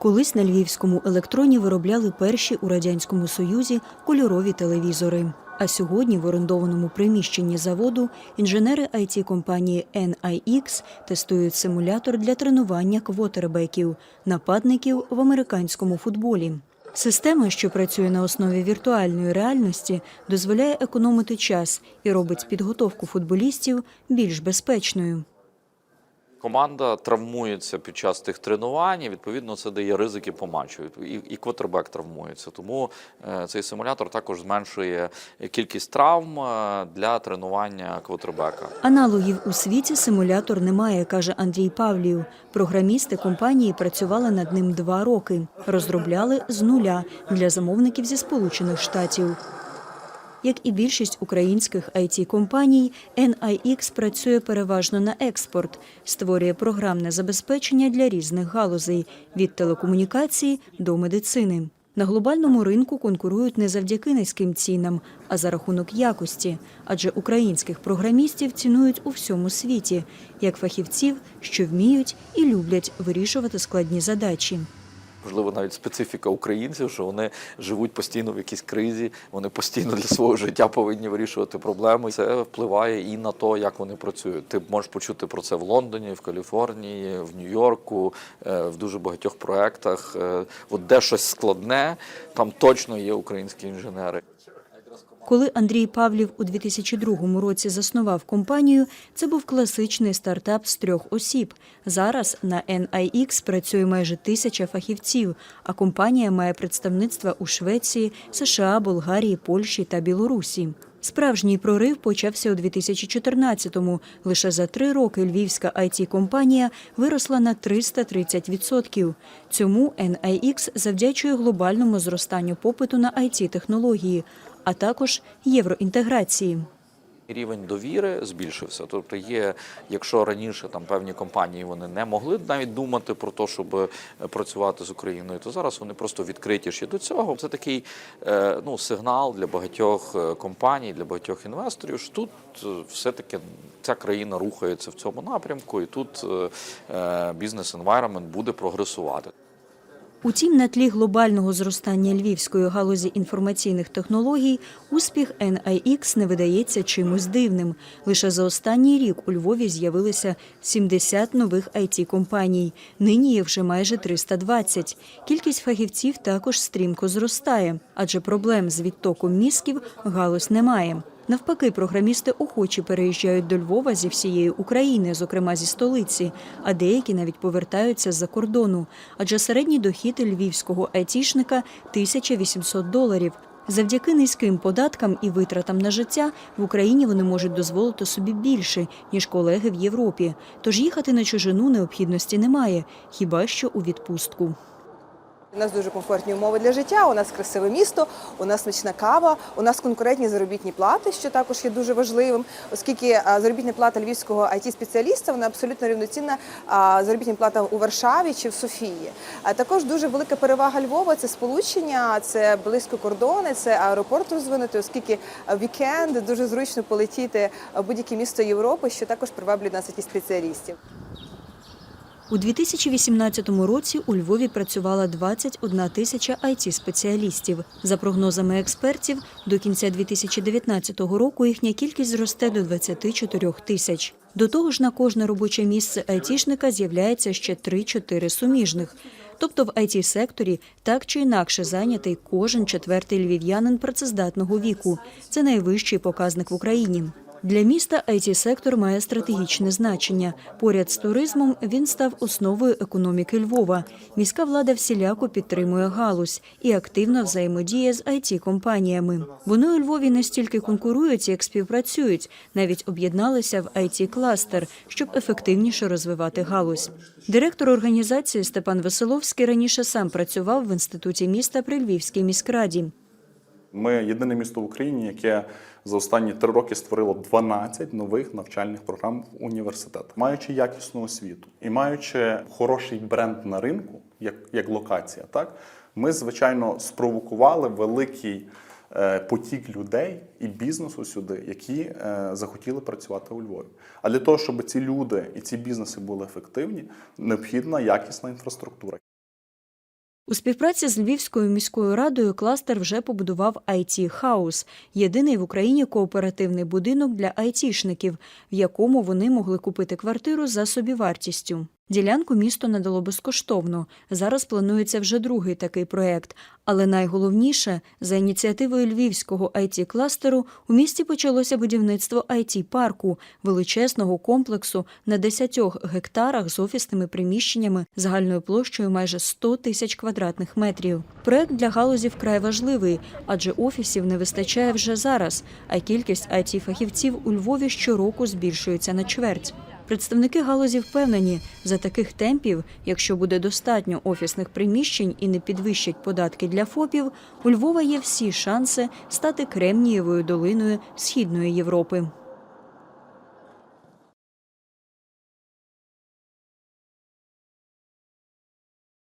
Колись на львівському електроні виробляли перші у радянському союзі кольорові телевізори. А сьогодні в орендованому приміщенні заводу інженери it компанії NIX тестують симулятор для тренування квотербеків, нападників в американському футболі. Система, що працює на основі віртуальної реальності, дозволяє економити час і робить підготовку футболістів більш безпечною. Команда травмується під час тих тренувань, і, відповідно, це дає ризики по матчу. І, і квотербек травмується. Тому е, цей симулятор також зменшує кількість травм е, для тренування квотербека. Аналогів у світі симулятор немає, каже Андрій Павлів. Програмісти компанії працювали над ним два роки. Розробляли з нуля для замовників зі Сполучених Штатів. Як і більшість українських it компаній NIX працює переважно на експорт, створює програмне забезпечення для різних галузей від телекомунікації до медицини. На глобальному ринку конкурують не завдяки низьким цінам, а за рахунок якості, адже українських програмістів цінують у всьому світі як фахівців, що вміють і люблять вирішувати складні задачі. Можливо, навіть специфіка українців, що вони живуть постійно в якійсь кризі, вони постійно для свого життя повинні вирішувати проблеми. Це впливає і на те, як вони працюють. Ти можеш почути про це в Лондоні, в Каліфорнії, в Нью-Йорку, е, в дуже багатьох проектах. Е, От де щось складне, там точно є українські інженери. Коли Андрій Павлів у 2002 році заснував компанію, це був класичний стартап з трьох осіб. Зараз на NIX працює майже тисяча фахівців, а компанія має представництва у Швеції, США, Болгарії, Польщі та Білорусі. Справжній прорив почався у 2014-му. Лише за три роки львівська it компанія виросла на 330%. Цьому NIX завдячує глобальному зростанню попиту на it технології а також євроінтеграції. Рівень довіри збільшився. Тобто, є, якщо раніше там певні компанії вони не могли навіть думати про те, щоб е, працювати з Україною, то зараз вони просто відкритіші до цього. Це такий е, ну, сигнал для багатьох е, компаній, для багатьох інвесторів. що Тут все-таки ця країна рухається в цьому напрямку, і тут бізнес environment буде прогресувати. Утім, на тлі глобального зростання львівської галузі інформаційних технологій успіх NIX не видається чимось дивним. Лише за останній рік у Львові з'явилися 70 нових it компаній Нині є вже майже 320. Кількість фахівців також стрімко зростає, адже проблем з відтоком мізків галузь немає. Навпаки, програмісти охочі переїжджають до Львова зі всієї України, зокрема зі столиці, а деякі навіть повертаються з-за кордону. Адже середній дохід львівського айтішника – 1800 доларів. Завдяки низьким податкам і витратам на життя в Україні вони можуть дозволити собі більше, ніж колеги в Європі. Тож їхати на чужину необхідності немає, хіба що у відпустку. У нас дуже комфортні умови для життя. У нас красиве місто, у нас смачна кава, у нас конкурентні заробітні плати, що також є дуже важливим, оскільки заробітна плата львівського it спеціаліста вона абсолютно рівноцінна а, заробітній плата у Варшаві чи в Софії. А також дуже велика перевага Львова це сполучення, це близько кордони, це аеропорт розвинутий, оскільки вікенд дуже зручно полетіти в будь-яке місто Європи, що також приваблює нас it спеціалістів. У 2018 році у Львові працювала 21 тисяча it спеціалістів. За прогнозами експертів, до кінця 2019 року їхня кількість зросте до 24 тисяч. До того ж, на кожне робоче місце айтішника з'являється ще 3-4 суміжних. Тобто в it секторі так чи інакше зайнятий кожен четвертий львів'янин працездатного віку. Це найвищий показник в Україні. Для міста it сектор має стратегічне значення. Поряд з туризмом він став основою економіки Львова. Міська влада всіляко підтримує галузь і активно взаємодіє з it компаніями Вони у Львові не стільки конкурують, як співпрацюють, навіть об'єдналися в it кластер щоб ефективніше розвивати галузь. Директор організації Степан Веселовський раніше сам працював в інституті міста при Львівській міськраді. Ми єдине місто в Україні, яке за останні три роки створило 12 нових навчальних програм в університетах, маючи якісну освіту і маючи хороший бренд на ринку, як, як локація, так ми звичайно спровокували великий е, потік людей і бізнесу сюди, які е, захотіли працювати у Львові. А для того, щоб ці люди і ці бізнеси були ефективні, необхідна якісна інфраструктура. У співпраці з Львівською міською радою кластер вже побудував IT Хаус – єдиний в Україні кооперативний будинок для айтішників, в якому вони могли купити квартиру за собівартістю. Ділянку місто надало безкоштовно. Зараз планується вже другий такий проєкт. Але найголовніше, за ініціативою львівського it кластеру у місті почалося будівництво it парку величезного комплексу на 10 гектарах з офісними приміщеннями загальною площею майже 100 тисяч квадратних метрів. Проект для галузі вкрай важливий, адже офісів не вистачає вже зараз, а кількість it фахівців у Львові щороку збільшується на чверть. Представники галузі впевнені, за таких темпів, якщо буде достатньо офісних приміщень і не підвищать податки для ФОПів, у Львова є всі шанси стати кремнієвою долиною Східної Європи.